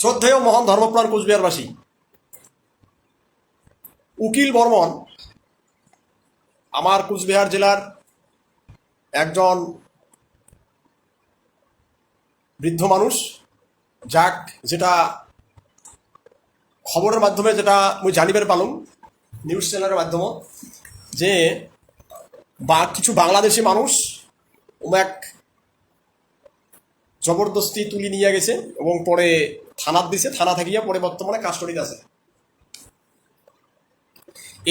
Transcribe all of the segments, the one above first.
শ্রদ্ধেয় মহান ধর্মপ্রাণ কোচবিহারবাসী, উকিল বর্মন, আমার কোচবিহার জেলার একজন বৃদ্ধ মানুষ, যাক যেটা খবরের মাধ্যমে যেটা মুই জানিবার পালুম, নিউজ চ্যানেলের মাধ্যমে, যে বা কিছু বাংলাদেশি মানুষ এক জবরদস্তি তুলি নিয়ে গেছে এবং পরে থানার দিছে, থানা থাকিয়া পরে বর্তমানে কাস্টডিত আছে।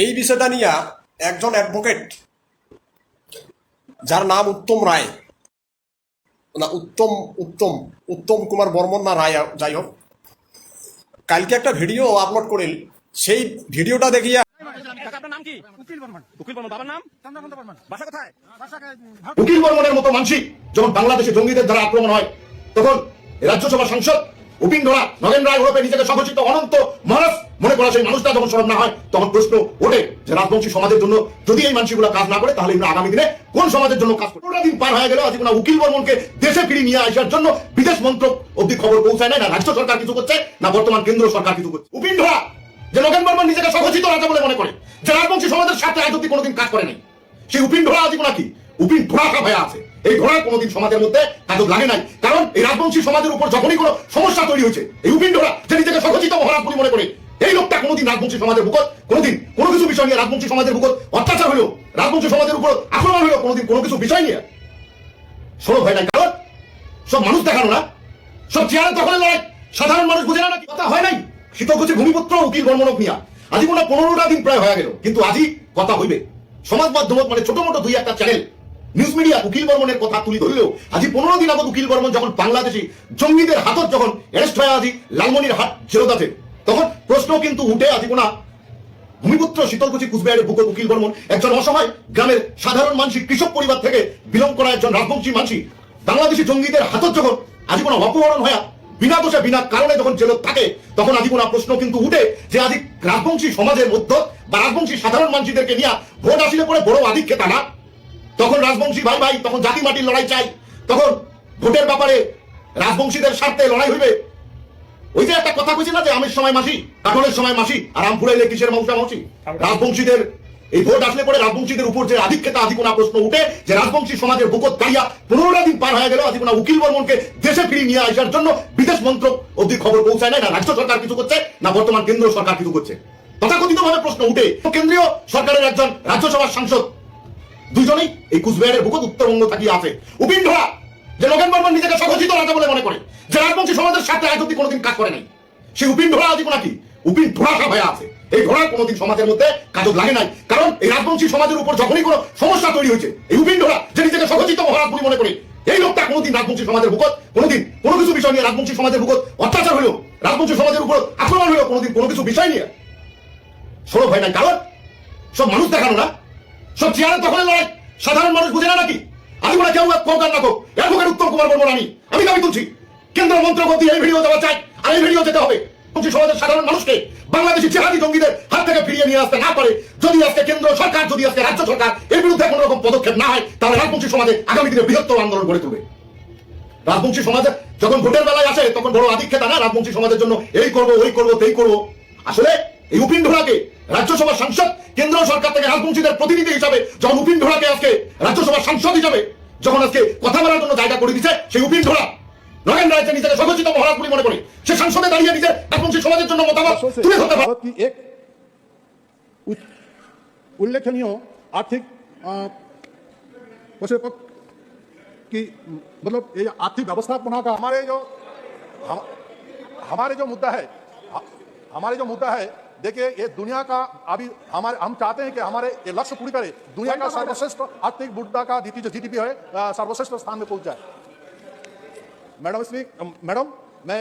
এই বিষয়টা নিয়ে একজন অ্যাডভোকেট যার নাম উত্তম রায়, না, উত্তম উত্তম উত্তম কুমার বর্মন না রায়, যাই হোক। কালকে একটা ভিডিও আপলোড করিল সেই ভিডিওটা দেখিয়া নাম কি? উকিল বর্মন। উকিল বর্মন বাবার নাম? চন্দ্রকান্ত বর্মন। বাসা কোথায়? উকিল বর্মনের মতো মানসি যখন বাংলাদেশে জঙ্গিদের দ্বারা আক্রমণ হয় তখন এই রাজ্যসভার সাংসদ উপিন ধরা নগেন রায় ওরফে নিজেকে অনন্ত মহারাজ মনে করা সেই মানুষটা যখন স্মরণ না হয় তখন প্রশ্ন ওঠে যে রাজবংশী সমাজের জন্য যদি এই মানসিকগুলো কাজ না করে তাহলে এগুলো আগামী দিনে কোন সমাজের জন্য কাজ করবে? দিন পার হয়ে গেল আজ কোনো উকিল বর্মনকে দেশে ফিরিয়ে নিয়ে আসার জন্য বিদেশ মন্ত্রক অব্দি খবর পৌঁছায় না রাজ্য সরকার কিছু করছে না বর্তমান কেন্দ্র সরকার কিছু করছে। উপিন ধরা যে নগেন বর্মন নিজেকে সংঘটিত রাজা বলে মনে করে, যে রাজবংশী সমাজের সাথে আজ অব্দি কোনোদিন কাজ করে নাই। সেই উপিন ধরা আজ নাকি উপিন ধরা হয়ে আছে। এই ধরা কোনোদিন সমাজের মধ্যে কাজক লাগে নাই। কারণ এই রাজবংশী সমাজের উপর যখনই কোনো সমস্যা তৈরি হয়েছে, এই উপিন ধরা যে নিজেকে সংঘটিত মহারাজ বলে মনে করে, এই লোকটা কোনোদিন রাজবংশী সমাজের বুকত কোনোদিন কোনো কিছু বিষয় নিয়ে রাজবংশী সমাজের বুকত অত্যাচার হলো রাজবংশী সমাজের উপর আক্রমণ হলো কোনোদিন কোনো কিছু বিষয় নিয়ে শোনো হয় নাই। কারণ সব মানুষ দেখানো না। সব চেয়ারের দখলে লড়াই। সাধারণ মানুষ বুঝে না নাকি কথা হয় নাই? শীতলকুচি ভূমিপুত্র, উকিল বর্মনক মিয়া। আজি কোনো পনেরোটা দিন প্রায় হয়ে গেল, কিন্তু আজি কথা হইবে। সমাজ মাধ্যমত মানে ছোট মোটো দুই একটা চ্যানেল নিউজ মিডিয়া উকিল বর্মনের কথা তুলি ধরলেও আজি পনেরো দিন আগত উকিল বর্মন যখন বাংলাদেশি জঙ্গিদের হাতত যখন অ্যারেস্ট হয়ে, আজি লালমনির হাট জেরোদাতে তখন প্রশ্ন কিন্তু উঠে আজি কোনা। ভূমিপুত্র শীতলকুচি কুচবিহারের বুকর উকিল বর্মন একজন অসহায় গ্রামের সাধারণ মানসিক কৃষক পরিবার থেকে বিলং করা একজন রাজবংশী মানসি। বাংলাদেশি জঙ্গিদের হাতত যখন আজি কোনো অপহরণ হয়ে বিনা দোষে বিনা কারণে যখন জেলত থাকে তখন আজি কোনো প্রশ্ন কিন্তু উঠে যে আজি রাজবংশী সমাজের মধ্য বা রাজবংশী সাধারণ মানুষদেরকে নিয়ে ভোট আসলে পরে বড় আধিক্যতা না তখন রাজবংশী ভাই ভাই তখন জাতি মাটির লড়াই চাই। তখন ভোটের ব্যাপারে রাজবংশীদের স্বার্থে লড়াই হইবে। ওই যে একটা কথা কইছি না যে আমের সময় মাসি কাঠলের সময় মাসি আর আম ফুরাইলে কিসের মৌসা মাসি রাজবংশীদের এই ভোট আসলে পরে রাজবংশীদের উপর যে আধিক্যতা আধিকোনা প্রশ্ন উঠে, যে রাজবংশী সমাজের বুকত কারিয়া পনেরোটা দিন পার হয়ে গেল আধিকোনা উকিল বর্মনকে দেশে ফিরিয়ে নিয়ে আসার জন্য বিদেশ মন্ত্রক অব্দি খবর পৌঁছায় নাই, না রাজ্য সরকার কিছু করছে, না বর্তমান কেন্দ্র সরকার কিছু করছে। তথাকথিত ভাবে প্রশ্ন উঠে, কেন্দ্রীয় সরকারের একজন রাজ্যসভার সাংসদ, দুজনেই এই কুচবিহারের বুকত উত্তরবঙ্গ থাকিয়ে আছে। উপিন ধরা, যে নগেন বর্মন নিজেকে সংগঠিত রাজা বলে মনে করে, যে রাজবংশী সমাজের সাথে আজ অব্দি কোনোদিন কাজ করে নাই। সেই উপিন ধরা আজ নাকি উপিন ধরা হয়ে আছে। এই ধরা কোনোদিন সমাজের মধ্যে কাজক লাগে নাই। কারণ এই রাজবংশী সমাজের উপর যখনই কোনো সমস্যা তৈরি হয়েছে, এই উপিন ধরা যে নিজেকে সংগঠিত মহারাজ বলে মনে করে, এই লোকটা কোনোদিন রাজবংশী সমাজের বুকত কোনোদিন কোনো কিছু বিষয় নিয়ে রাজবংশী সমাজের বুকত অত্যাচার হলো রাজবংশী সমাজের উপর আক্রমণ হলো কোনোদিন কোনো কিছু বিষয় নিয়ে সরব হয় নাই। কারণ সব মানুষ দেখানো না, সব চেয়ারের দখলে লড়াই, সাধারণ মানুষ বুঝে না নাকি? বলে কেউ কোক না কোক অ্যাডভোকেট উত্তম কুমার বলব আমি। আমি দাবি তুলছি কেন্দ্র মন্ত্রক অব্দি এই ভিডিও দেওয়া চাই, আর এই ভিডিও যেতে হবে। সমাজের সাধারণ মানুষকে জেহাদি জঙ্গিদের হাত থেকে ফিরিয়ে নিয়ে আসতে না পারে, যদি আজকে কেন্দ্র সরকার, যদি আজকে রাজ্য সরকার এর বিরুদ্ধে কোনো রকম পদক্ষেপ না হয়, তাহলে রাজবংশী সমাজে আগামী দিনে বৃহত্তর আন্দোলন গড়ে তুলবে। রাজবংশী সমাজে যখন ভোটের বেলায় আসে, তখন বড় আধিক্যতা না রাজবংশী সমাজের জন্য এই করব, ওই করব, তেই করব। আসলে এই উপিন ধরাকে রাজ্যসভার সাংসদ, কেন্দ্র সরকার থেকে রাজবংশীদের প্রতিনিধি হিসাবে যখন উপিন ধরাকে আজকে রাজ্যসভার সাংসদ হিসাবে যখন আজকে কথা বলার জন্য জায়গা করে দিচ্ছে সেই উপিন নগেন রায়কে নিজেকে সংগঠিত মহারাজ বলে মনে করে সে সংসদে দাঁড়িয়ে নিজের রাজবংশী সমাজের জন্য মতামত তুলে ধরতে পারে भारत की एक उच- उल्लेखनीय आर्थिक अ, प्रक्षेपक की मतलब ये आर्थिक व्यवस्थापना का हमारे जो हम, हमारे जो मुद्दा है ह- हमारे जो मुद्दा है देखिए ये दुनिया का अभी हमारे हम चाहते हैं कि हमारे ये लक्ष्य पूरी करे दुनिया का सर्वश्रेष्ठ आर्थिक मुद्दा का द्वितीय जो जीडीपी है अ, सर्वश्रेष्ठ स्थान में पहुंच जाए मैडम इसलिए मैडम मैं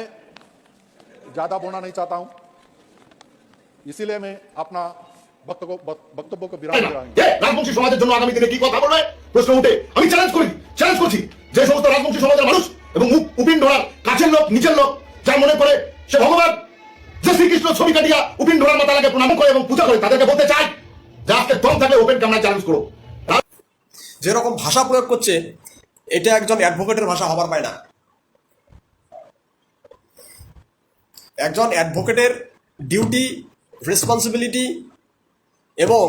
ज़्यादा बोलना नहीं चाहता हूं इसीलिए मैं अपना वक्तव्य को वक्तव्य को विराम दे रहा हूं এ, রাজবংশী সমাজের জন্য আগামী দিনে কি কথা বলবে প্রশ্ন উঠে আমি চ্যালেঞ্জ করি চ্যালেঞ্জ করছি যে সমস্ত রাজবংশী সমাজের মানুষ এবং উপ- উপিন ধরার কাছের লোক নিজের লোক যার মনে করে সে ভগবান যে শ্রীকৃষ্ণ ছবি কাটিয়া উপিন ধরার মাতালাকে প্রণাম করে এবং পূজা করে তাদেরকে বলতে চাই যে আজকে দম থাকলে ওপেন ক্যামেরায় চ্যালেঞ্জ করো যেরকম ভাষা প্রয়োগ করছে এটা একজন অ্যাডভোকেটের ভাষা হবার পায় না একজন অ্যাডভোকেটের ডিউটি রেসপন্সিবিলিটি এবং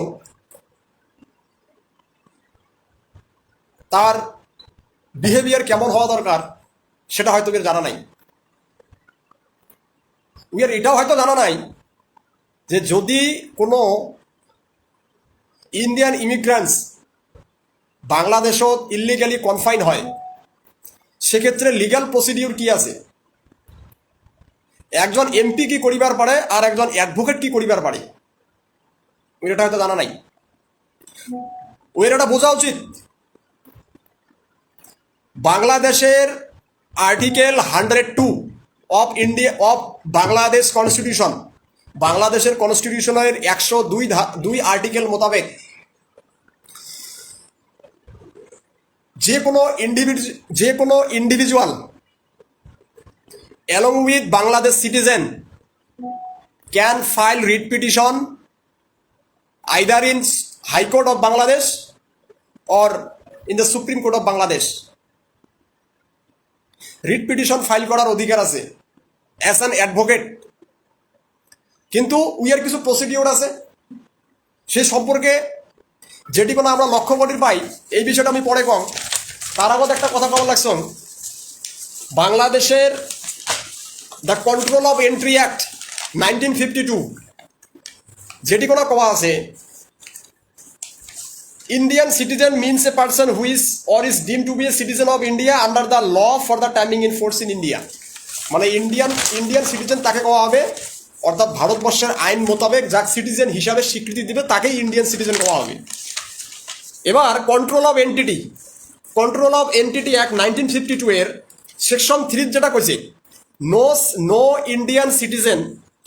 তার বিহেভিয়ার কেমন হওয়া দরকার সেটা হয়তো এর জানা নাই। উইয়ার এটাও হয়তো জানা নাই যে যদি কোনো ইন্ডিয়ান ইমিগ্রান্টস বাংলাদেশত ইলিগালি কনফাইন হয়, সেক্ষেত্রে লিগ্যাল প্রসিডিউর কি আছে? একজন এমপি কি করিবার পারে আর একজন অ্যাডভোকেট কি করিবার পারে? ওইটা হয়তো জানা নাই। ওর এটা বোঝা উচিত। বাংলাদেশের article hundred two of India of Bangladesh constitution বাংলাদেশের কনস্টিটিউশনের একশো দুই দুই আর্টিকেল মোতাবেক যে কোনো ইন্ডিভিজু যে কোনো individual along with Bangladesh citizen can file writ petition either in high court of Bangladesh or in the supreme court of Bangladesh writ petition file করার অধিকার আছে অ্যাজ অ্যান অ্যাডভোকেট কিন্তু উইয়ার কিছু প্রসিডিওর আছে, সে সম্পর্কে যেটি কোনো আমরা লক্ষ্য করির পাই, এই বিষয়টা আমি পরে কম। তার আগত একটা কথা কবার লাগছ। বাংলাদেশের the control of entry act nineteen fifty two যেটি কোনো কওয়া আছে। Indian citizen means a person is or is deemed to be a citizen of India under the law for the timing in force in India. মানে Indian Indian citizen তাকে কোয়া হবে, অর্থাৎ ভারতবর্ষের আইন মোতাবেক যার সিটিজেন হিসাবে স্বীকৃতি দিবে, তাকেই ইন্ডিয়ান সিটিজেন কোয়া হবে। এবার control of entity control of entity act nineteen fifty two এর সেকশন থ্রি যেটা কইছে no no Indian citizen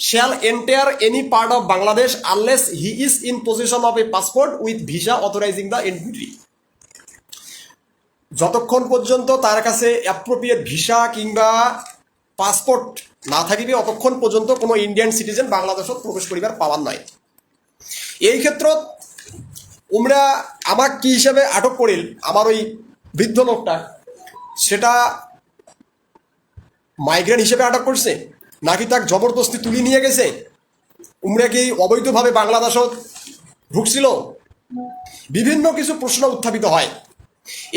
shall entire any part of Bangladesh unless he is in position of a passport with visa authorising the entry যতক্ষণ পর্যন্ত তার কাছে appropriate visa কিংবা passport না থাকিবে, অতক্ষণ পর্যন্ত কোনো ইন্ডিয়ান সিটিজেন বাংলাদেশত প্রবেশ করিবার পাওয়ার নাই। এই ক্ষেত্ৰত উমরা আমাক কি হিসাবে আটক করিল, আমার ওই বৃদ্ধ লোকটা, সেটা মাইগ্রেন্ট হিসেবে আটক করছে? নাকি তাক জবরদস্তি তুলি নিয়ে গেছে? উমরা কি অবৈধভাবে বাংলাদেশত ঢুকছিল বিভিন্ন কিছু প্রশ্ন উত্থাপিত হয়।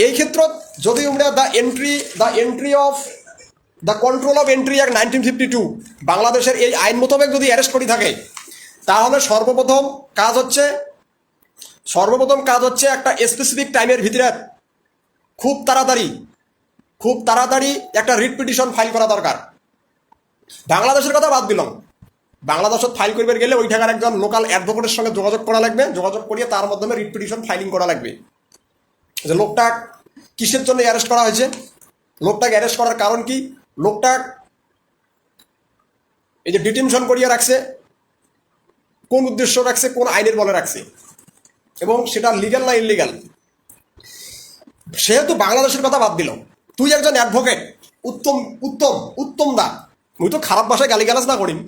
এই ক্ষেত্ৰত যদি উমরা the entry the entry of the control of entry act nineteen fifty two বাংলাদেশের এই আইন মোতাবেক যদি অ্যারেস্ট করি থাকে, তাহলে সর্বপ্রথম কাজ হচ্ছে, সর্বপ্রথম কাজ হচ্ছে একটা স্পেসিফিক টাইমের ভিতরে খুব তাড়াতাড়ি খুব তাড়াতাড়ি একটা রিট পিটিশন ফাইল করা দরকার। বাংলাদেশের কথা বাদ দিলাম। বাংলাদেশত ফাইল করবে গেলে ওই ঠাকার একজন লোকাল অ্যাডভোকেটের সঙ্গে যোগাযোগ করা লাগবে, যোগাযোগ করিয়ে তার মাধ্যমে রিট পিটিশন ফাইলিং করা লাগবে। যে লোকটা কিসের জন্য অ্যারেস্ট করা হয়েছে? লোকটাকে অ্যারেস্ট করার কারণ কি? লোকটা এই যে ডিটেনশন করিয়ে রাখছে, কোন উদ্দেশ্য রাখছে, কোন আইনের বলে রাখছে, এবং সেটা লিগ্যাল না ইলিগাল সেহেতু বাংলাদেশের কথা বাদ দিল তুই একজন অ্যাডভোকেট উত্তম উত্তম উত্তম দা। মুই তো খারাপ ভাষায় গালিগালাজ না করিম।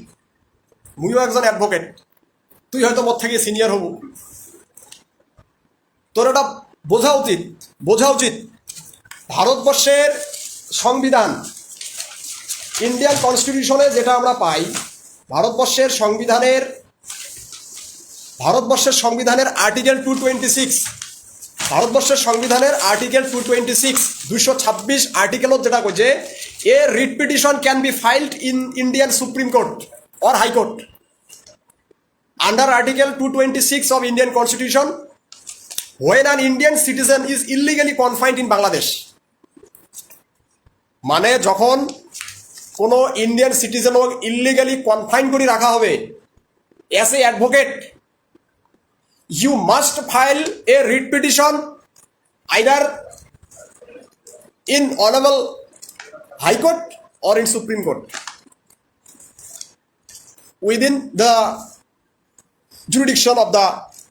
মুইও একজন অ্যাডভোকেট তুই হয়তো মোর থেকে সিনিয়র হব। তোর এটা বোঝা উচিত বোঝা উচিত। ভারতবর্ষের সংবিধান ইন্ডিয়ান কনস্টিটিউশনে যেটা আমরা পাই, ভারতবর্ষের সংবিধানের ভারতবর্ষের সংবিধানের আর্টিকেল টু টোয়েন্টি সিক্স ভারতবর্ষের সংবিধানের আর্টিকেল টু টোয়েন্টি সিক্স দুইশো ছাব্বিশ আর্টিকেলত যেটা কইছে a writ petition can be filed in Indian supreme court or high court under article two twenty six of Indian constitution when an Indian citizen is illegally confined in Bangladesh মানে যখন কোনো Indian citizen illegally confine করে রাখা হবে as a advocate you must file a writ petition either in honorable high court or in supreme court within the jurisdiction of the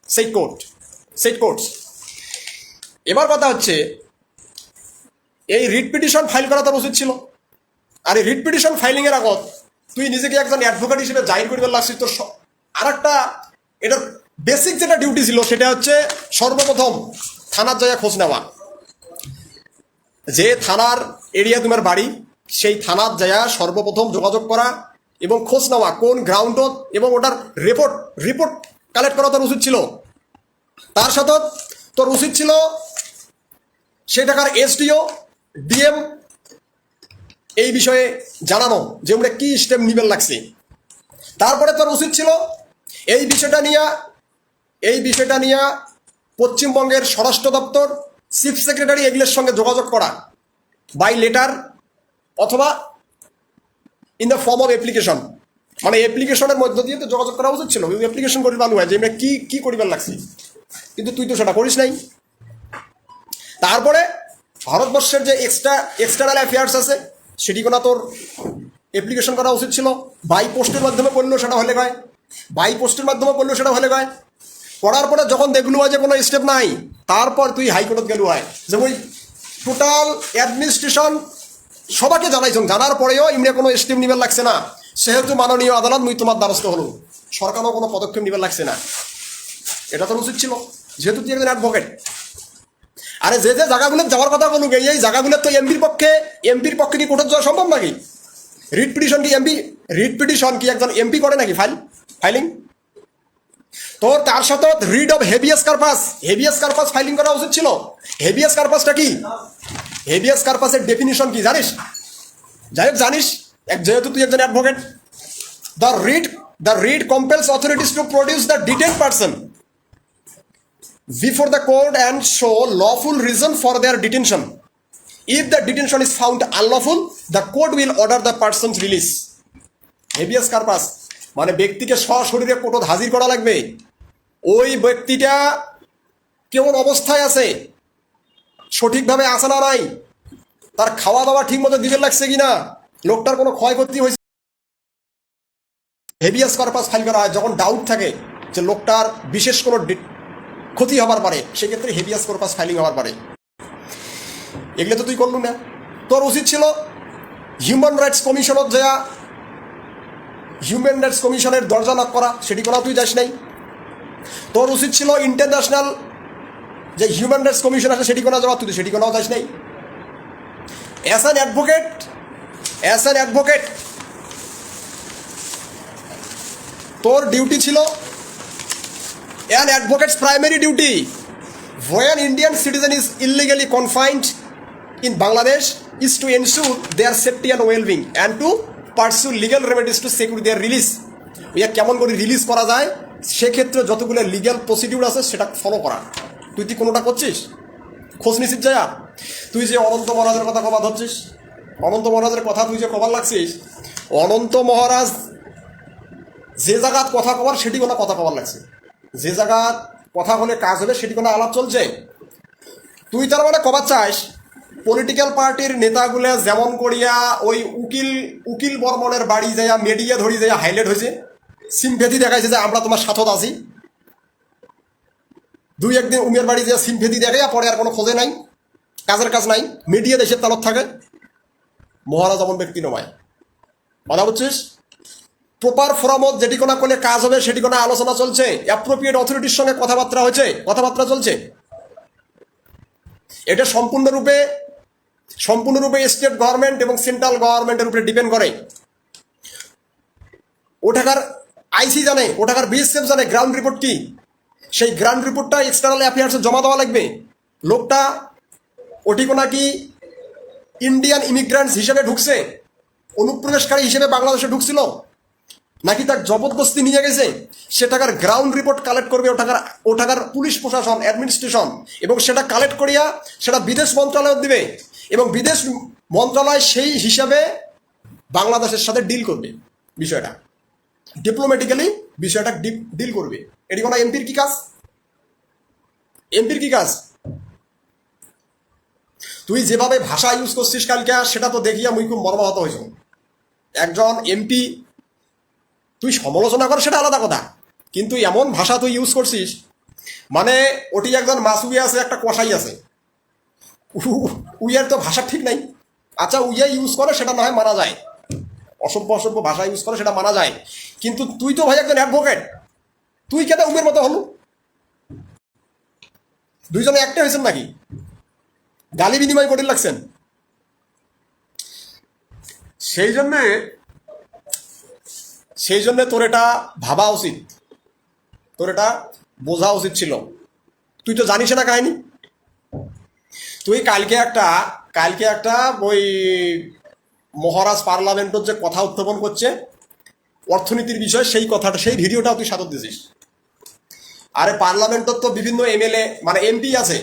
state court state courts এবার কথা হচ্ছে এই writ petition file করা তোর উচিত ছিল আর এই রিট পিটিশন ফাইলিং এর আগত তুই নিজেকে একজন অ্যাডভোকেট হিসেবে জাহির করিবার লাগছিস তোর আর একটা এটার বেসিক যেটা ডিউটি ছিল সেটা হচ্ছে সর্বপ্রথম থানার জায়গা খোঁজ নেওয়া। যে থানার এরিয়া তোমার বাড়ি, সেই থানার জায়গা সর্বপ্রথম যোগাযোগ করা এবং খোঁজ নেওয়া, কোন গ্রাউন্ডত এবং ওটার রিপোর্ট রিপোর্ট কালেক্ট করা তোর উচিত ছিল। তার সাথে তোর উচিত ছিল সেই টাকার এসডিও ডিএম এই বিষয়ে জানানো যে ওরা কি স্টেপ নিবেন লাগছে। তারপরে তোর উচিত ছিল এই বিষয়টা নিয়ে এই বিষয়টা নিয়ে পশ্চিমবঙ্গের স্বরাষ্ট্র দপ্তর চিফ সেক্রেটারি এগুলোর সঙ্গে যোগাযোগ করা বাই লেটার অথবা in the form of application মানে অ্যাপ্লিকেশনের মধ্য দিয়ে তো যোগাযোগ করা উচিত ছিল। অ্যাপ্লিকেশন করি ভালো হয় যে আমরা কি কি করিবার লাগছি। কিন্তু তুই তো সেটা করিস নাই। তারপরে ভারতবর্ষের যে এক্সট্রা এক্সটার্নাল অ্যাফেয়ার্স আছে সেটি কোনো তোর অ্যাপ্লিকেশন করা উচিত ছিল। বাই পোস্টের মাধ্যমে করলেও সেটা হলে গয় বাই পোস্টের মাধ্যমে করলেও সেটা হলে গয় করার পরে যখন দেখলু যে কোনো স্টেপ নাই, তারপর তুই হাইকোর্টত গেলু হয়। যে ওই টোটাল অ্যাডমিনিস্ট্রেশন সবাকে জানাইছ জানার পরেও ইমনে কোনো স্টেপ নিবার লাগছে না। সেহেতু মাননীয় আদালত মুই তোমার দ্বারস্থ হলো সরকারও কোনো পদক্ষেপ নিবার লাগছে না। এটা তোর উচিত ছিল। যেহেতু তুই একজন অ্যাডভোকেট আরে যে যে জায়গাগুলো যাওয়ার কথা বলুক, এই জায়গাগুলো তো এমপির পক্ষে এমপির পক্ষে কি কোর্টে যাওয়া সম্ভব নাকি? রিট পিটিশন কি এমপি রিট পিটিশন কি একজন এমপি করে নাকি? ফাইল ফাইলিং তোর তার সাথে writ of habeas corpus habeas corpus filing করা উচিত ছিল। হেভিয়াস কার্পাসটা কি? হেভিয়াস কার্পাসের ডেফিনিশন কি জানিস? যাই হোক জানিস এক যেহেতু তুই একজন advocate the writ the writ compels authorities to produce the detain person before the court and show lawful reason for their detention. If the detention is found unlawful, the court will order the person's release. Habeas corpus মানে ব্যক্তিকে সশরীরে কোর্টত হাজির করা লাগবে। ওই ব্যক্তিটা কেমন অবস্থায় আছে? সঠিকভাবে আসে না নাই? তার খাওয়া দাওয়া ঠিক মতো দিতে লাগছে কিনা? লোকটার কোনো ক্ষয়ক্ষতি হয়েছে? হেভিয়াস কর্পাস ফাইল করা হয়, যখন ডাউট থাকে যে লোকটার বিশেষ কোনো ক্ষতি হবার পারে, সেক্ষেত্রে হেভিয়াস কর্পাস ফাইলিং হবার পারে। এগুলো তো তুই করলু না। তোর উচিত ছিল হিউম্যান রাইটস কমিশনত যা হিউম্যান রাইটস কমিশনের দরজা নক করা, সেটি করা তুই যাস নাই। তোর উচিত ছিল ইন্টারন্যাশনাল যে হিউম্যান রাইটস কমিশন আছে, সেটি কোনো জবাব তুই সেটি কোনো যাস নাই। As an advocate as an advocate তোর ডিউটি ছিল an advocate's primary duty one Indian citizen is illegally confined in Bangladesh is to ensure their safety and wellbeing and to pursue legal remedies to secure their release ওইয়া কেমন করে release করা যায়? সেক্ষেত্রে যতগুলো legal procedure আছে সেটা follow করা। তুই কি কোনোটা করছিস? খোঁজ নিছিস যা। তুই যে অনন্ত মহারাজের কথা কবা ধরছিস, অনন্ত মহারাজের কথা তুই যে কবার লাগছিস, অনন্ত মহারাজ যে জায়গাত কথা কবার, সেটি কোনো কথা কবার লাগছে। যে জায়গাত কথা হলে কাজ হবে সেটি কোনো আলাপ চলছে। তুই তার মানে কবার চাস পলিটিক্যাল পার্টির নেতাগুলো যেমন করিয়া ওই উকিল উকিল বর্মনের বাড়ি যাইয়া মিডিয়া ধরি যাইয়া হাইলাইট হয়েছে সিমফেদি দেখাইছে যে আমরা তোমার সাথত আছি। দুই একদিন উমের বাড়ি যাইয়া সিমফেদি দেখাইয়া পরে আর কোনো খোঁজে নাই, কাজের কাজ নাই, মিডিয়া দেশের তালত থাকে। মহারাজ এমন ব্যক্তি নয়। কথা বুঝছিস? প্রপার ফোরামত যেটি কোনো করলে কাজ হবে সেটি কোনো আলোচনা চলছে। অ্যাপ্রোপ্রিয়েট অথরিটির সঙ্গে কথাবার্তা হয়েছে, কথাবার্তা চলছে। এটা সম্পূর্ণরূপে সম্পূর্ণরূপে স্টেট গভর্নমেন্ট এবং সেন্ট্রাল গভর্নমেন্টের উপরে ডিপেন্ড করে। ওঠাকার আইসি জানে ওঠাকার বিএসএফ জানে গ্রাউন্ড রিপোর্ট কি? সেই গ্রাউন্ড রিপোর্টটা এক্সটার্নাল অ্যাফেয়ার্সে জমা দেওয়া লাগবে। লোকটা ওটি কোনো কি ইন্ডিয়ান ইমিগ্রান্টস হিসেবে ঢুকছে, অনুপ্রবেশকারী হিসেবে বাংলাদেশে ঢুকছিল, নাকি তার জবরদস্তি নিয়ে গেছে সে টাকার গ্রাউন্ড রিপোর্ট কালেক্ট করবে ও টাকার ও টাকার পুলিশ প্রশাসন অ্যাডমিনিস্ট্রেশন এবং সেটা কালেক্ট করিয়া সেটা বিদেশ মন্ত্রণালয় দিবে, এবং বিদেশ মন্ত্রণালয় সেই হিসাবে বাংলাদেশের সাথে ডিল করবে, বিষয়টা। ডিপ্লোম্যাটিক্যালি বিষয়টা ডিল করবে। এটি কোনো এমপির কি কাজ? এমপির কি কাজ? তুই যেভাবে ভাষা ইউজ করছিস কালকে সেটা তো দেখিয়া মুই খুব মর্মাহত হয়েছ। একজন এমপি তুই সমালোচনা কর, সেটা আলাদা কথা। কিন্তু এমন ভাষা তুই ইউজ করছিস মানে ওটি একজন মাসুই আছে, একটা কষাই আছে। উইয়ার তো ভাষা ঠিক নাই। আচ্ছা উইয়া ইউজ করে, সেটা না হয় মানা যায়। অসভ্য অসভ্য ভাষা ইউজ করে, সেটা মানা যায়। কিন্তু তুই তো ভাই একজন অ্যাডভোকেট তুই কেন উমের মতো হলো। দুইজনে একটা হয়েছেন নাকি? গালি বিনিময় করে লাগছেন। সেই জন্যে, সেই জন্য তোর এটা ভাবা উচিত। তোর এটা বোঝা উচিত ছিল। তুই তো জানিস না কাহিনী। তুই কালকে একটা কালকে একটা ওই মহারাজ পার্লামেন্টর যে কথা উত্থাপন করছে, অর্থনীতির বিষয় সেই কথাটা, সেই ভিডিওটাও তুই সাদর দিছিস। আরে পার্লামেন্টর তো বিভিন্ন এমএলএ মানে এমপি আছে,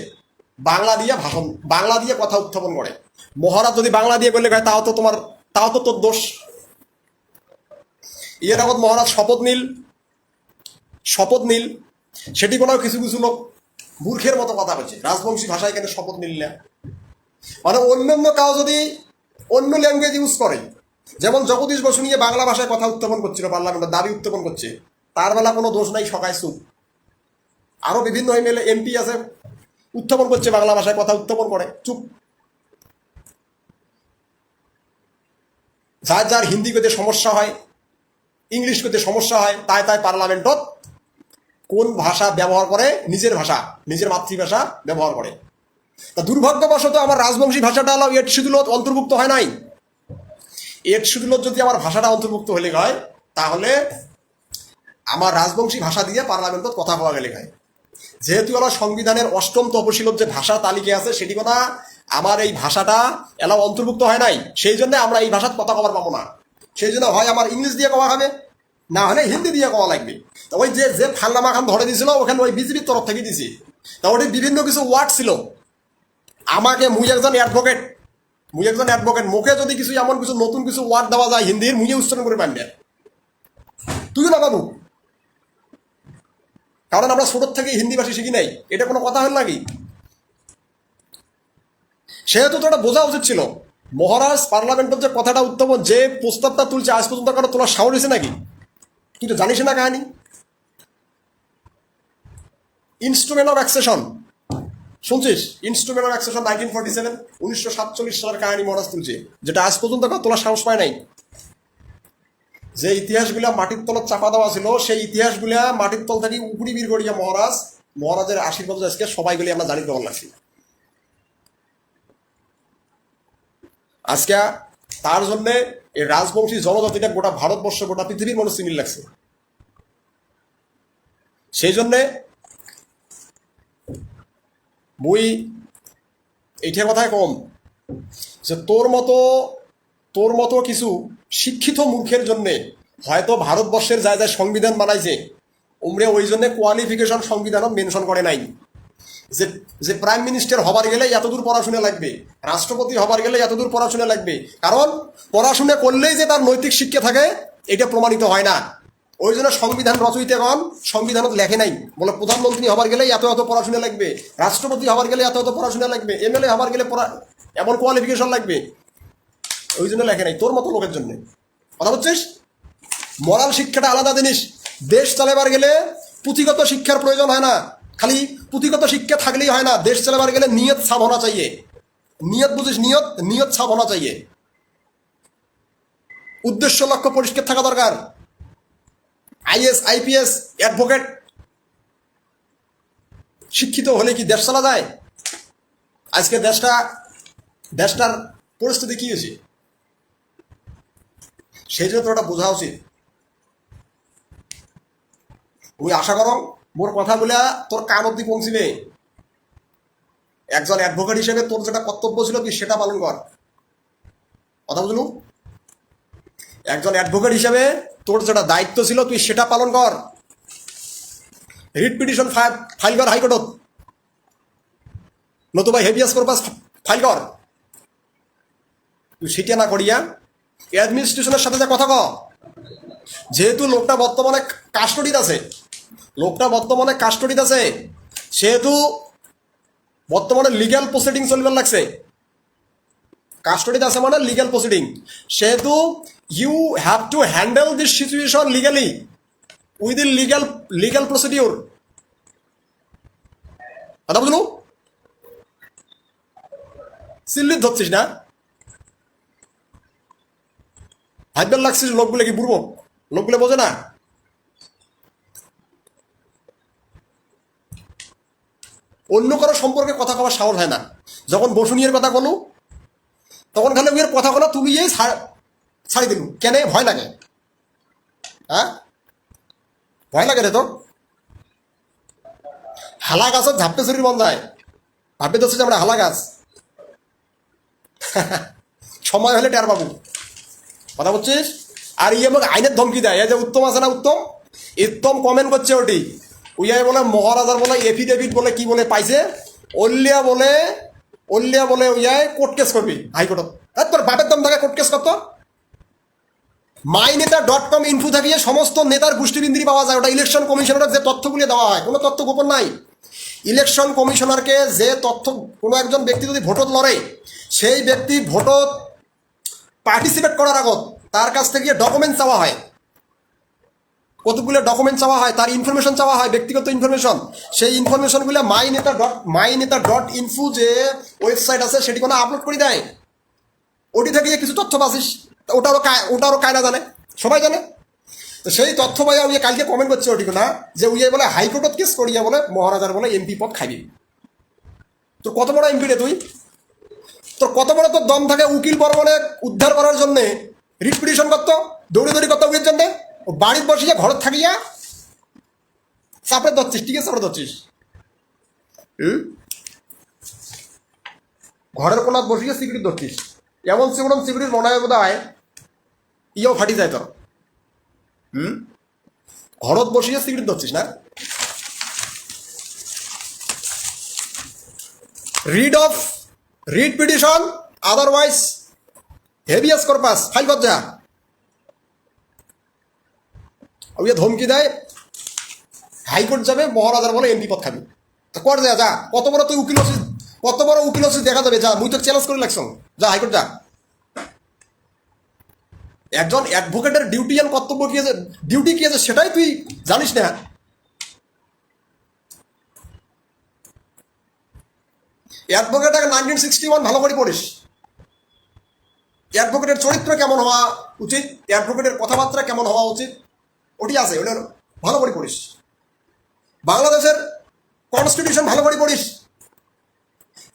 বাংলা দিয়ে ভাষণ, বাংলা দিয়ে কথা উত্থাপন করে। মহারাজ যদি বাংলা দিয়ে হয় তাও তো তোমার, তাও তো তোর দোষ। ইয়ে তখন মহারাজ, শপথ নীল। শপথ নীল। সেটি কোনো কিছু কিছু লোক মূর্খের মতো কথা বলছে। রাজবংশী ভাষায় কেন শপথ নিল না। মানে অন্যান্য কাউ যদি অন্য ল্যাঙ্গুয়েজ ইউজ করে। যেমন জগদীশ বসু নিয়ে বাংলা ভাষায় কথা উত্থাপন করছিল পার্লামেন্টের দাবি উত্থাপন করছে। তার বেলা কোনো দোষ নাই, সকায় চুপ। আরও বিভিন্ন এমএলএ এমপি আছে, উত্থাপন করছে, বাংলা ভাষায় কথা উত্থাপন করে, চুপ। যার যার হিন্দি করতে সমস্যা হয়, ইংলিশ করতে সমস্যা হয়, তাই তাই পার্লামেন্টত কোন ভাষা ব্যবহার করে, নিজের ভাষা, নিজের মাতৃভাষা ব্যবহার করে। তা দুর্ভাগ্যবশত আমার রাজবংশী ভাষাটা হলো এট শিডিউলত অন্তর্ভুক্ত হয় নাই। এট শিডিউলত যদি আমার ভাষাটা অন্তর্ভুক্ত হলে হয়, তাহলে আমার রাজবংশী ভাষা দিয়ে পার্লামেন্টত কথা পাওয়া গেলে হয়। যেহেতু আমার সংবিধানের অষ্টম তপশিলত যে ভাষা তালিকা আছে, সেটি কথা আমার এই ভাষাটা এলাও অন্তর্ভুক্ত হয় নাই। সেই জন্য আমরা এই ভাষাত কথা কবার পাবো না। সেই জন্য হয় আমার ইংলিশ দিয়ে কওয়া হবে, না হলে হিন্দি দিয়ে কওয়া লাগবে। তা ওই যে যে ফাল্লামা খান ধরে দিয়েছিল ওখানে ওই বিজেপির তরফ থেকে দিছি। তা ওটি বিভিন্ন কিছু ওয়ার্ড ছিল। আমাকে মুই একজন অ্যাডভোকেট মুই একজন অ্যাডভোকেট মুখে যদি কিছু এমন কিছু নতুন কিছু ওয়ার্ড দেওয়া যায়, হিন্দির মুইয়ে উচ্চারণ করে পারবে। তুইও না বাবু? কারণ আমরা ছোটোর থেকে হিন্দি ভাষী শিখি নাই। এটা কোনো কথা হল নাকি? সেহেতু তো ওটা বোঝা উচিত ছিল। মহারাজ পার্লামেন্টের যে কথাটা উত্থাপন যে প্রস্তাবটা তুলছে, আজ পর্যন্ত কারও তোলা সাহস হয়েছে নাকি? তুই তো জানিস না কাহানি। ইনস্ট্রুমেন্ট অফ অ্যাক্সেশন শুনছিস? Instrument of accession nineteen forty seven উনিশশো সাতচল্লিশ সালের কাহিনী মহারাজ তুলছে, যেটা আজ পর্যন্ত তোলা সাহস পায় নাই। যে ইতিহাসগুলা মাটির তলত চাপা দেওয়া ছিল, সেই ইতিহাসগুলা মাটির তল থেকে উপরি বীর করিয়া মহারাজ, মহারাজের আশীর্বাদ আজকে সবাইগুলি আমরা জানি কেমন লাগছি। আজকে তার জন্য এই রাজবংশী জনজাতিটা গোটা ভারতবর্ষ, গোটা পৃথিবীর মানুষ চিমিল লাগছে। সেই জন্যে বই এইটা কথায় কম যে তোর মতো তোর মতো কিছু শিক্ষিত মূর্খের জন্যে হয়তো ভারতবর্ষের যা যা সংবিধান বানাইছে উমরে ওই জন্য কোয়ালিফিকেশন সংবিধানত মেনশন করে নাই। যে যে প্রাইম মিনিস্টার হবার গেলে এতদূর পড়াশোনা লাগবে রাষ্ট্রপতি হবার গেলে এতদূর পড়াশোনা লাগবে কারণ পড়াশোনা করলেই যে তার নৈতিক শিক্ষা থাকে এটা প্রমাণিত হয় না। ওই জন্য সংবিধান রচয়িতাগণ সংবিধানত লেখে নাই। বলে প্রধানমন্ত্রী হবার গেলে এত এত পড়াশোনা লাগবে, রাষ্ট্রপতি হবার গেলে এত এত পড়াশোনা লাগবে, এমএলএ হবার গেলে এমন কোয়ালিফিকেশন লাগবে। ওই জন্য লেখে নাই, তোর মতো লোকের জন্য। কথা বলছিস মরাল শিক্ষাটা আলাদা জিনিস। দেশ চালাবার গেলে পুঁথিগত শিক্ষার প্রয়োজন হয় না। খালি পুঁথিগত শিক্ষা থাকলেই হয় না। দেশ চালাবার গেলে নিয়ত ছাপ হোনা চাইয়ে। নিয়ত বুঝিস নিয়ত? নিয়ত ছাপ হোনা চাইয়ে। উদ্দেশ্য লক্ষ্য পরিষ্কার থাকা দরকার। IAS, IPS, advocate. শিক্ষিত হলে কি দেশ চালা যায়? আজকে দেশটা, দেশটার পরিস্থিতি কি হয়েছে? সেই জন্য ওটা বোঝা উচিত। ওই আশা করো, মোর কথা বলে তোর কান অব্দি পৌঁছিবে একজন অ্যাডভোকেট হিসেবে তোর যেটা কর্তব্য ছিল তুই সেটা পালন কর। কথা বুঝলু? একজন অ্যাডভোকেট হিসেবে তোর যেটা দায়িত্ব ছিল, তুই সেটা পালন কর। রিট পিটিশন ফাইল কর হাইকোর্টত। নতুবা হেভিয়াস করবাস ফাইল কর। তুই সেটা না করিয়া অ্যাডমিনিস্ট্রেশনের সাথে যা কথা ক। যেহেতু লোকটা বর্তমানে কাস্টডিত আছে, লোকটা বর্তমানে কাস্টডিত আছে, সেহেতু বর্তমানে লিগ্যাল প্রসিডিং চলিবার লাগছে। কাস্টডিত আছে মানে লিগ্যাল প্রসিডিং সেহেতু you have to handle this situation legally within legal legal procedure কথা বুঝলু? সিল্লিত ধরছিস না? ভাববার লাগছিস লোকগুলো কি বুড়বো? লোকগুলো বোঝে না? অন্য কারও সম্পর্কে কথা কওয়ার সাহস হয় না। যখন বসুনিয়ার কথা বলো তখন খালি কথা বলা তুলিয়েই ছাড়ি দিলু কেন? ভয় লাগে। হ্যাঁ? ভয় লাগে রে তো হালা গাছত ঝাপটে শরীর বন্ধ হয়। ভাবতে ধরছে আমরা হালা গাছ। সময় হলে টের বাবু কথা বলছিস? আর ইয়ে আমাকে আইনের ধমকি দেয়। এই যে উত্তম আছে না উত্তম? উত্তম কমেন্ট করছে ওটি। উইয়াই বলে মহারাজার বলে এফিডেভিট বলে কি বলে পাইছে? অল্লিয়া বলে অল্লিয়া বলে উইয়াই কোর্ট কেস করবি, হাইকোর্টত। আর তোর বাপের দম থাকে কোর্ট কেস করতো মাই নেতা ডট কম ইনফু থাকিয়ে সমস্ত নেতার গোষ্ঠীবিন্দিরি পাওয়া যায়। ওটা ইলেকশন কমিশনারের যে তথ্যগুলি দেওয়া হয়, কোনো তথ্য গোপন নাই। ইলেকশন কমিশনারকে যে তথ্য, কোনো একজন ব্যক্তি যদি ভোটত লড়ে, সেই ব্যক্তি ভোটত পার্টিসিপেট করার আগত, তার কাছ থেকে ডকুমেন্ট চাওয়া হয়। কতগুলো ডকুমেন্ট চাওয়া হয়, তার ইনফরমেশন চাওয়া হয়, ব্যক্তিগত ইনফরমেশন সেই ইনফরমেশনগুলো মাই নেতা ডট মাই নেতা ডট ইনফু যে ওয়েবসাইট আছে, সেটি কোনো আপলোড করে দেয়। ওটি থেকে কিছু তথ্য পাচ্ছিস, ওটারও ওটারও কায়না জানে। সবাই জানে? তো সেই তথ্য পাইয়া উইয়ে কালকে কমেন্ট করছে ওটি না, যে উইয়ে বলে হাইকোর্টত কেস করিয়া বলে মহারাজার বলে এমপি পদ খাবি তো কত বড় এমপি রে তুই? তোর কত বড় তোর দম থাকে উকিল বর্মনে উদ্ধার করার জন্যে রিট পিটিশন করতো দৌড়ে দৌড়ি করতো উইয়ের জন্য? বাড়ির বসিয়া ঘরত থাকিয়া চাপড়ে ধরছিস ঠিক আছে, চাপড়ে ধরছিস? ঘরের কোনাত বসিয়ে সিকিউরিটি ধরছিস, এমন সিগুড়ন সিকিউরিটির মনে হয় বোধ হয় ইয়েও ফাটি যায় তোর। হুম? ঘরত বসিয়ে সিকিউরিটি ধরছিস না? Writ of, writ petition, otherwise habeas corpus, file যা। ওই ধমকি দেয়, হাইকোর্ট যাবে, মহারাজার বলে এমপি পদ খাবি। তো কর যা যা, কত বড় তুই উকিল আছিস কত বড় উকিল আছিস দেখা যাবে, যা, মুই তো চ্যালেঞ্জ করে লাগছ যা, হাইকোর্ট যা। একজন অ্যাডভোকেটের ডিউটি আর কর্তব্য কি আছে? ডিউটি কি আছে সেটাই তুই জানিস না। অ্যাডভোকেট নাইনটিন সিক্সটি ওয়ান ভালো করে পড়িস। অ্যাডভোকেটের চরিত্র কেমন হওয়া উচিত? অ্যাডভোকেটের কথাবার্তা কেমন হওয়া উচিত? ওটি আছে ওটা ভালো করে পড়িস। বাংলাদেশের কনস্টিটিউশন ভালো করে পড়িস।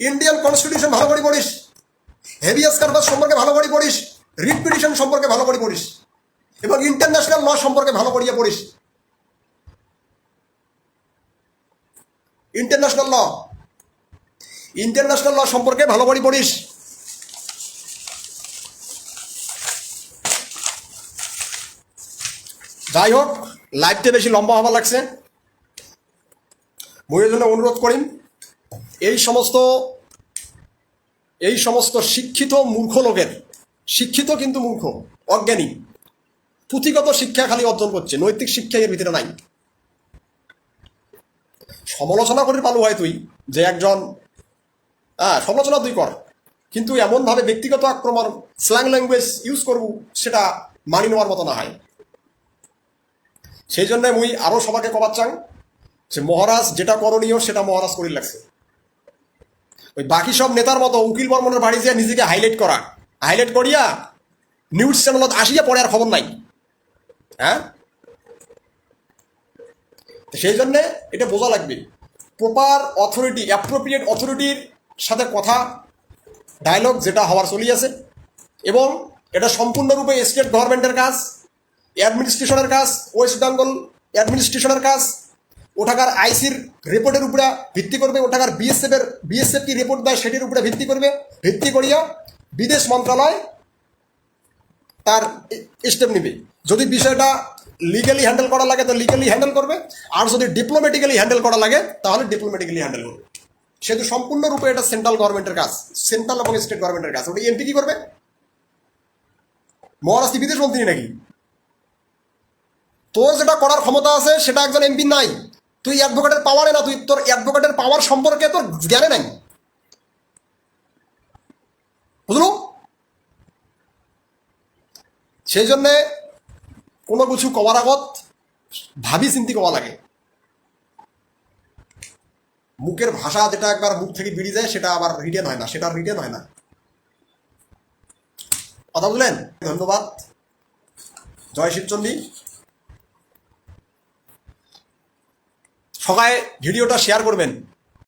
ইন্ডিয়ান কনস্টিটিউশন ভালো করে পড়িস। হেভিয়াস কার্পাস সম্পর্কে ভালো করে পড়িস। রিট পিটিশন সম্পর্কে ভালো করে পড়িস। এবং ইন্টারন্যাশনাল ল সম্পর্কে ভালো করিয়া পড়িস। ইন্টারন্যাশনাল ল ইন্টারন্যাশনাল ল সম্পর্কে ভালো করে পড়িস। যাই হোক, লাইভটা বেশি লম্বা হওয়া লাগছে। বইয়ের জন্য অনুরোধ করিম, এই সমস্ত এই সমস্ত শিক্ষিত মূর্খ লোকের, শিক্ষিত কিন্তু মূর্খ, অজ্ঞানী, পুঁথিগত শিক্ষা খালি অর্জন করছে, নৈতিক শিক্ষা এর ভিতরে নাই। সমালোচনা করে পালু হয় তুই, যে একজন হ্যাঁ সমালোচনা তুই কর, কিন্তু এমনভাবে ব্যক্তিগত আক্রমণ স্ল্যাং ল্যাঙ্গুয়েজ ইউজ করব, সেটা মানি নেওয়ার মতো না হয়। সেই জন্য মুই আরও সবাকে কবার চাং যে মহারাজ যেটা করণীয় সেটা মহারাজ করি লাগছে। ওই বাকি সব নেতার মতো উকিল বর্মনের বাড়ি যে নিজেকে হাইলাইট করা। হাইলাইট করিয়া নিউজ চ্যানেলত আসিয়া পরে আর খবর নাই। হ্যাঁ? সেই জন্যে এটা বোঝা লাগবে। প্রপার অথরিটি অ্যাপ্রোপ্রিয়েট অথরিটির সাথে কথা ডায়লগ যেটা হওয়ার চলি আছে। এবং এটা সম্পূর্ণরূপে স্টেট গভর্নমেন্টের কাজ। অ্যাডমিনিস্ট্রেশনের কাজ ওয়েস্ট বেঙ্গল অ্যাডমিনিস্ট্রেশনের কাজ, ওঠাকার আইসির রিপোর্টের উপরে ভিত্তি করবে, ওঠাকার বিএসএফ এর বিএসএফ কি রিপোর্ট দেয় সেটির উপরে ভিত্তি করবে, ভিত্তি করিয়া বিদেশ মন্ত্রণালয় তার স্টেপ নিবে। যদি বিষয়টা লিগালি হ্যান্ডেল করা লাগে, তো লিগালি হ্যান্ডেল করবে, আর যদি ডিপ্লোমেটিক্যালি হ্যান্ডেল করা লাগে, তাহলে ডিপ্লোমেটিক্যালি হ্যান্ডেল করবে। সেহেতু সম্পূর্ণরূপে এটা সেন্ট্রাল গভর্নমেন্টের কাজ সেন্ট্রাল এবং স্টেট গভর্নমেন্টের কাজ। ওটা এমপি কি করবে? মহারাষ্ট্র বিদেশ মন্ত্রী নাকি? তোর যেটা করার ক্ষমতা আছে, সেটা একজন এমপি নাই। তুই অ্যাডভোকেটের পাওয়ারে না, তুই তোর অ্যাডভোকেটের পাওয়ার সম্পর্কে তোর জ্ঞানে নাই। বুঝলো? সেই জন্যে কোনো কিছু কবার আগত ভাবি চিন্তি কওয়া লাগে। মুখের ভাষা যেটা একবার মুখ থেকে বেরিয়ে যায়, সেটা আবার রিটেন হয় না, সেটা রিটেন হয় না। কথা বললেন ধন্যবাদ। জয় শিবচন্ডী। সবাই ভিডিওটা শেয়ার করবেন।